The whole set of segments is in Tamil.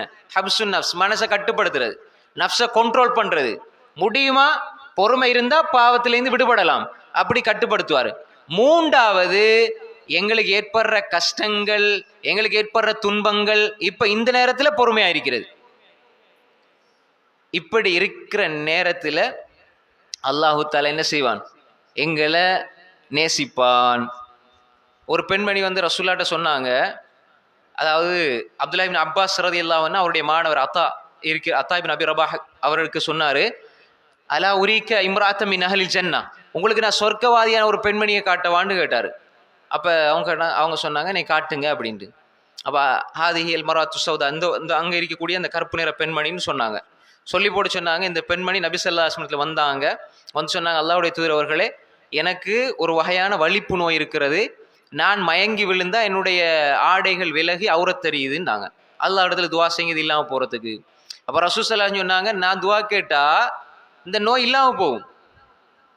ஹப்சு நப்ஸ் மனசை கட்டுப்படுத்துறது நப்ஸை கண்ட்ரோல் பண்றது. முடியுமா? பொறுமை இருந்தா பாவத்திலேருந்து விடுபடலாம். அப்படி கட்டுப்படுத்துவார். மூன்றாவது எங்களுக்கு ஏற்படுற கஷ்டங்கள் எங்களுக்கு ஏற்படுற துன்பங்கள் இப்ப இந்த நேரத்துல பொறுமையா இருக்கிறது. இப்படி இருக்கிற நேரத்துல அல்லாஹு தாலா என்ன செய்வான்? எங்களை நேசிப்பான். ஒரு பெண்மணி வந்து ரசூல்லாட்ட சொன்னாங்க அதாவது அப்துல்லாஹிபின் அப்பாஸ் ரதி இல்லாமன்னா அவருடைய மாணவர் அத்தா இருக்கு அத்தாபின் அபி ரபாஹ் அவர்களுக்கு சொன்னார் அலா உரிக்க இம்ராத்தம் மின் அஹலில் ஜன்னா? உங்களுக்கு நான் சொர்க்கவாதியான ஒரு பெண்மணியை காட்டவான்னு கேட்டார். அப்போ அவங்க அவங்க சொன்னாங்க நீ காட்டுங்க அப்படின்ட்டு. அப்போ ஹாதிஹியல் மராத்து சவுதா அந்த அந்த அங்கே இருக்கக்கூடிய அந்த கருப்பு நிற பெண்மணின்னு சொன்னாங்க. சொல்லி போட்டு சொன்னாங்க இந்த பெண்மணி நபிசல்லா ஆஸ்மத்தில் வந்தாங்க. வந்து சொன்னாங்க அல்லாவுடைய தூதர் அவர்களே எனக்கு ஒரு வகையான வலிப்பு நோய் இருக்கிறது. நான் மயங்கி விழுந்தா என்னுடைய ஆடைகள் விலகி அவுரத் தெரியுதுன்னாங்க. அல்லா இடத்துல துவா செய்யுது இல்லாமல் போகிறதுக்கு அப்போ ரசூசல்லா சொன்னாங்க நான் துவா கேட்டால் இந்த நோய் இல்லாமல் போகும்.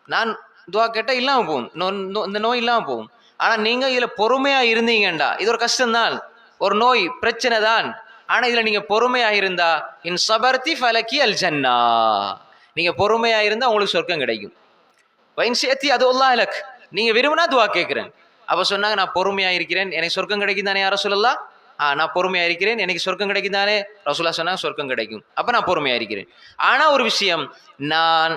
நான் துவா கேட்டால் இல்லாமல் போகும். நோ- இந்த நோய் இல்லாமல் போகும். ஆனால் நீங்கள் இதில் பொறுமையாக இருந்தீங்கண்டா இது ஒரு கஷ்டம்தான். ஒரு நோய் பிரச்சனை தான். ஆனால் இதில் நீங்கள் பொறுமையாக இருந்தா இன் சபர்த்தி ஃபலக்கி அல் ஜன்னா. நீங்கள் பொறுமையாக இருந்தால் உங்களுக்கு சொர்க்கம் கிடைக்கும். வைன் சேர்த்தி அது ஒல்லா இலக் நீங்கள் விரும்பினா துவா கேட்குறேன் அப்போ சொன்னாங்க நான் பொறுமையாக இருக்கிறேன். எனக்கு சொர்க்கம் கிடைக்கும் தானே யார சொல்லலாம் ஆ நான் பொறுமையாக இருக்கிறேன். எனக்கு சொர்க்கம் கிடைக்கும் தானே? ரசூலா சொன்னாங்க சொர்க்கம் கிடைக்கும். அப்போ நான் பொறுமையாக இருக்கிறேன். ஆனால் ஒரு விஷயம் நான்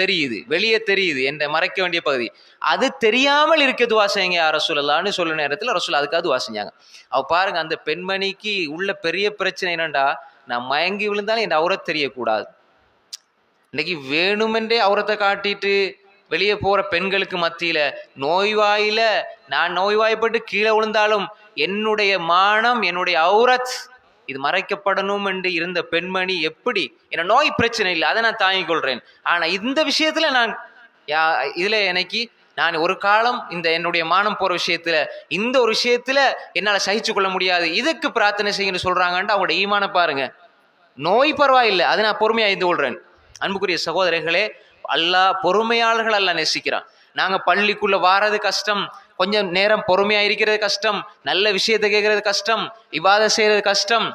தெரியுது வெளியே தெரியுது என்ற மறைக்க வேண்டிய பகுதி. அது தெரியாமல் இருக்க துவா செய்யுங்க ரசூலல்லான்னு சொல்ல நேரத்தில் ரசூல் அதுக்காக துவா செஞ்சாங்க. அவ பாருங்க அந்த பெண்மணிக்கு உள்ள பெரிய பிரச்சனை என்னண்டா? நான் மயங்கி விழுந்தாலும் என் அவரை தெரியக்கூடாது. இன்னைக்கு வேணுமென்றே அவுரத்தை காட்டிட்டு வெளியே போகிற பெண்களுக்கு மத்தியில் நோய்வாயில் நான் நோய்வாய்ப்பட்டு கீழே விழுந்தாலும் என்னுடைய மானம் என்னுடைய அவுரத் இது மறைக்கப்படணும் என்று இருந்த பெண்மணி எப்படி? என்ன நோய் பிரச்சனை இல்லை அதை நான் தாங்கிக் கொள்கிறேன் ஆனால் இந்த விஷயத்தில் நான் யா இதில் எனக்கு நான் ஒரு காலம் இந்த என்னுடைய மானம் போகிற விஷயத்தில் இந்த ஒரு விஷயத்தில் என்னால் சகிச்சு கொள்ள முடியாது. இதுக்கு பிரார்த்தனை செய்யுன்னு சொல்கிறாங்கன்ட்டு அவங்களோட ஈமான பாருங்கள் நோய் பரவாயில்லை அதை நான் பொறுமையாக இருந்து கொள்கிறேன் அன்புக்குரிய சகோதரர்களே அல்லா பொறுமையாளர்கள் அல்ல நேசிக்கிறான். நாங்கள் பள்ளிக்குள்ள வாரது கஷ்டம் கொஞ்சம் நேரம் பொறுமையாக இருக்கிறது கஷ்டம் நல்ல விஷயத்தை கேட்கறது கஷ்டம் இவாத செய்கிறது கஷ்டம்